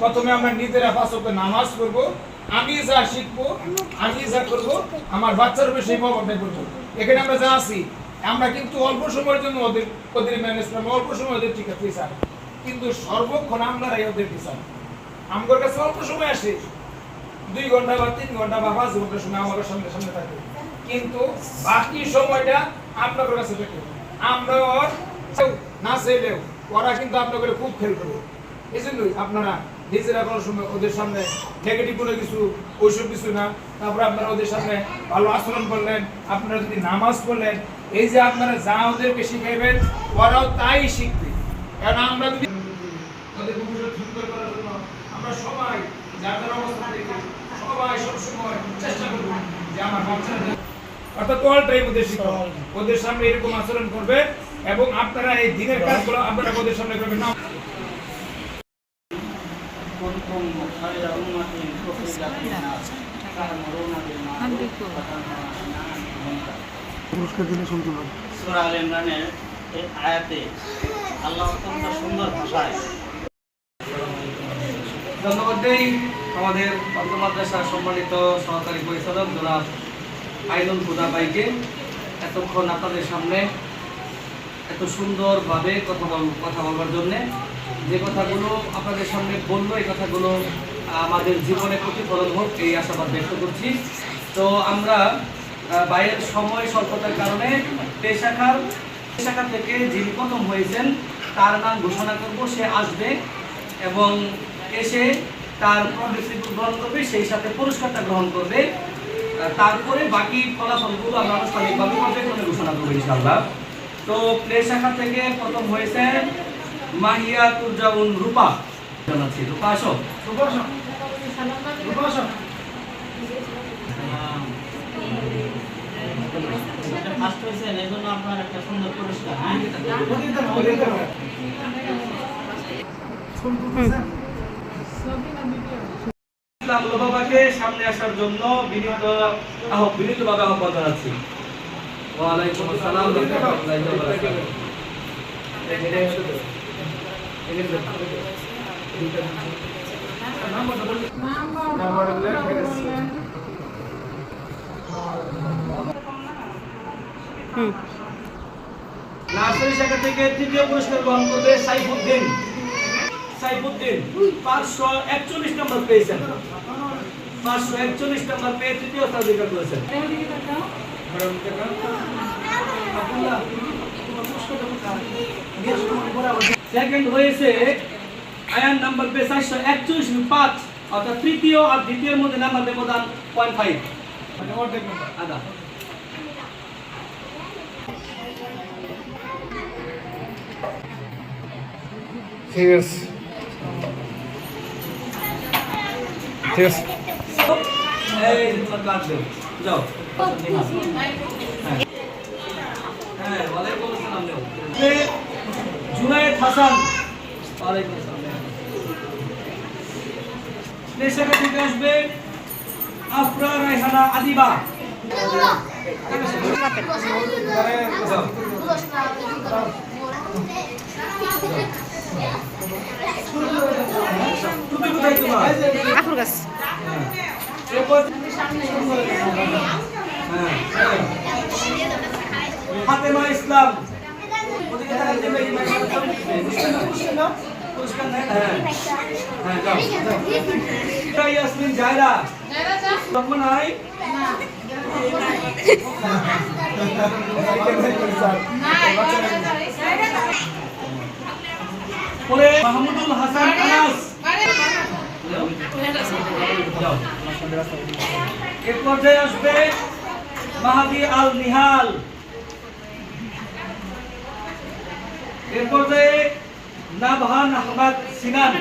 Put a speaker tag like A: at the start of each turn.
A: প্রথমে আমরা নিজেরা ফাঁসকে নামাজ পড়ব, আমি যা শিখব, আমি যা করব, আমার বাচ্চার উপরে সেই প্রভাবটা পড়ব এখানে আমরা যা আছি, আমরা কিন্তু অল্প সময়ের জন্য ওদের ওদের ম্যানেজ করব, অল্প সময় ওদের আছে স্যার কিন্তু সর্বক্ষণ আমরাই ওদের টিচার আমার কাছে অল্প সময় আসে। দুই ঘণ্টা বা তিন ঘণ্টা বা পাঁচ ঘণ্টা সময় আমার সামনে সামনে থাকে। কিন্তু বাকি সময়টা আপনাদের কাছে থাকে। আমরা ওর না চাইলেও ওরা কিন্তু আপনাদের খুব খেল করবে। এই জন্যই আপনারা নিজেরা কোনো সময় ওদের সামনে নেগেটিভ কোনো কিছু, ওইসব কিছু না। তারপরে আপনারা ওদের সামনে ভালো আচরণ করলেন। আপনারা যদি নামাজ পড়লেন, এই যে আপনারা যা ওদেরকে শিখাইবেন, ওরাও তাই শিখবে। কারণ আমরা যদি ওদের ভবিষ্যৎ সুন্দর করার জন্য আমরা সবাই যার অবস্থা থেকে সবাই সবসময় চেষ্টা করব যে আমার বাচ্চাদের অর্থাৎ অল ওদের শিখাও ওদের সামনে এরকম আচরণ করবে এবং আপনারা এই দিনের কাজগুলো আপনারা ওদের সামনে করবেন। না
B: كنتم خير أمة أخرجت للناس تأمرون بالمعروف وتنهون عن المنكر
C: পুরস্কার দিলে শুনতে পারি
B: সূরা আল ইমরানের এই আয়াতে আল্লাহ অত্যন্ত সুন্দর ভাষায়
D: ধন্যবাদ দেই আমাদের অন্ত মাদ্রাসার সম্মানিত সহকারী পরিচালক জনাব আইনুল হুদা ভাইকে এতক্ষণ আপনাদের সামনে এত সুন্দরভাবে কথা বল কথা বলবার জন্যে যে কথাগুলো আপনাদের সামনে বলল, এই কথাগুলো আমাদের জীবনে প্রতিফলন হোক, এই আশাবাদ ব্যক্ত করছি। তো আমরা বাইরের সময় স্বল্পতার কারণে পেশাখার, পেশাখা থেকে যিনি প্রথম হয়েছেন, তার নাম ঘোষণা করব, সে আসবে এবং এসে তার প্রবৃত্তি গ্রহণ করবে, সেই সাথে পুরস্কারটা গ্রহণ করবে। তারপরে বাকি ফলাফলগুলো আমরা আনুষ্ঠানিকভাবে ঘোষণা করব ইনশাআল্লাহ। তো প্লে শাখা থেকে প্রথম হয়েছে মাহিয়া তুরজাউন রূপা। জানাচ্ছি রূপা আসো।
B: ফার্স্ট হয়েছেন এই জন্য আপনার একটা সুন্দর পুরস্কার হ্যাঁ?
D: বাবাকে সামনে আসার জন্য বিনীত আহ্বান জানাচ্ছি। ওয়ালাইকুম আসসালাম। নার্সারি শাখা থেকে তৃতীয় পুরস্কার গ্রহণ করবে সাইফুদ্দিন। সাইফুদ্দিন, পাঁচশো পেয়েছেন। পাঁচশো একচল্লিশ নম্বর পেয়ে তৃতীয় স্থান অধিকার করেছেন। সেকেন্ড হয়েছে আয়ান নাম্বার পেয়ে চারশো একচল্লিশ পাঁচ অর্থাৎ তৃতীয় আর দ্বিতীয়ের মধ্যে নাম্বার ব্যবধান পয়েন্ট ফাইভ আদা।
C: ঠিক আছে। ঠিক আছে।
D: যাও। হ্যাঁ হ্যাঁ ওয়ালাইকুম আসসালাম দেও এ, জুনায়েদ হাসান নেশাকা থেকে আসবে আফরা রায়হানা আদিবা। এরপর হ্যাঁ। ফাতেমা ইসলাম। মাহমুদুল হাসান আনাস যাও। এর পর্যায়ে আসবে মাহাদি আল নিহাল পর্যায়ে নাভান আহমদ সিনান।